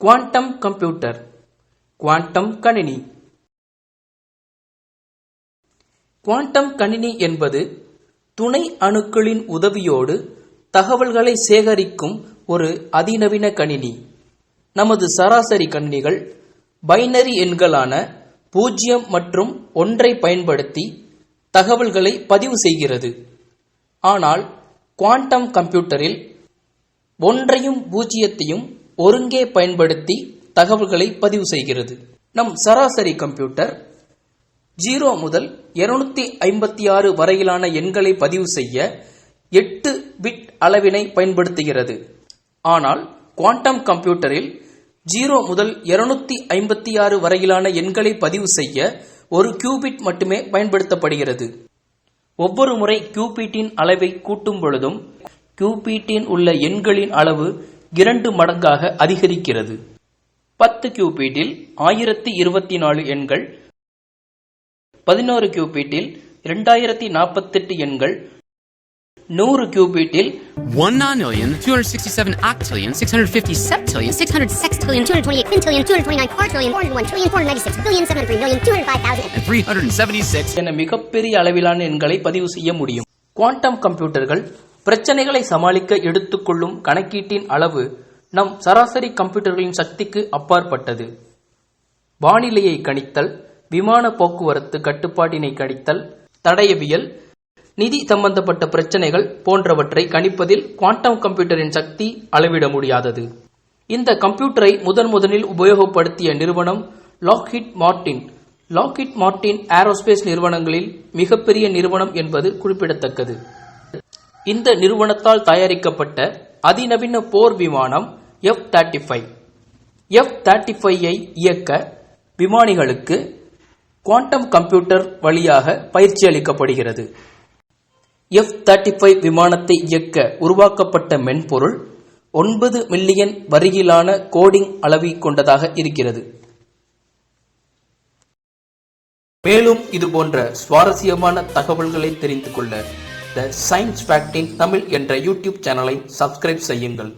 Quantum computer quantum கணினி. Quantum கணினி என்பது துணை அணுக்களின் உதவியோடு தகவல்களை சேகரிக்கும் ஒரு அதிநவீன கணினி. நமது சராசரி கணினிகள் பைனரி எண்களான பூஜ்ஜியம் மற்றும் ஒன்றை பயன்படுத்தி தகவல்களை பதிவு செய்கிறது. ஆனால் குவாண்டம் கம்ப்யூட்டரில் ஒன்றையும் பூஜ்ஜியத்தையும் ஒருங்கே பயன்படுத்தி தகவல்களை பதிவு செய்கிறது. நம் சராசரி கம்ப்யூட்டர் ஜீரோ முதல் 256 ஐம்பத்தி ஆறு வரையிலான எண்களை பதிவு செய்ய எட்டு பிட் அளவினை பயன்படுத்துகிறது. ஆனால் குவாண்டம் கம்ப்யூட்டரில் ஜீரோ முதல் 256 ஐம்பத்தி ஆறு வரையிலான எண்களை பதிவு செய்ய ஒரு கியூபிட் மட்டுமே பயன்படுத்தப்படுகிறது. ஒவ்வொரு முறை கியூபிட்டின் அளவை கூட்டும் பொழுதும் கியூபிட்டின் உள்ள எண்களின் அளவு இரண்டு மடங்காக அதிகரிக்கிறது பத்து கியூபீட்டில் ஆயிரத்தி இருபத்தி நாலு எண்கள் பதினோரு கியூபீட்டில் இரண்டாயிரத்தி நாற்பத்தெட்டு எண்கள் நூறு கியூபிட்டில் 1,267 octillion, 650 septillion, 600 sextillion, 228 quintillion, 229 quadrillion, 401 trillion, 496 billion, 703 million, 205,000. and 376 என மிகப்பெரிய அளவிலான எண்களை பதிவு செய்ய முடியும் குவாண்டம் கம்ப்யூட்டர்கள் பிரச்சனைகளை சமாளிக்க எடுத்துக்கொள்ளும் கணக்கீட்டின் அளவு நம் சராசரி கம்ப்யூட்டர்களின் சக்திக்கு அப்பாற்பட்டது. வானிலையை கணித்தல் விமான போக்குவரத்து கட்டுப்பாட்டினை கணித்தல் தடயவியல் நிதி சம்பந்தப்பட்ட பிரச்சனைகள் போன்றவற்றை கணிப்பதில் குவாண்டம் கம்ப்யூட்டரின் சக்தி அளவிட முடியாதது. இந்த கம்ப்யூட்டரை முதன் முதலில் உபயோகப்படுத்திய நிறுவனம் Lockheed Martin Lockheed Martin aerospace நிறுவனங்களில் மிகப்பெரிய நிறுவனம் என்பது குறிப்பிடத்தக்கது. இந்த நிறுவனத்தால் தயாரிக்கப்பட்ட அதிநவீன போர் விமானம் F thirty five F thirty ஃபைவை இயக்க விமானிகளுக்கு குவாண்டம் கம்ப்யூட்டர் வழியாக பயிற்சி அளிக்கப்படுகிறது. எஃப் தேர்ட்டி ஃபைவ் விமானத்தை இயக்க உருவாக்கப்பட்ட மென்பொருள் ஒன்பது மில்லியன் வரியிலான கோடிங் அளவை கொண்டதாக இருக்கிறது. மேலும் இது போன்ற சுவாரஸ்யமான தகவல்களை தெரிந்து கொள்ள த சயின்ஸ் ஃபேக்டின் தமிழ் என்ற யூடியூப் சேனலை சப்ஸ்கிரைப் செய்யுங்கள்.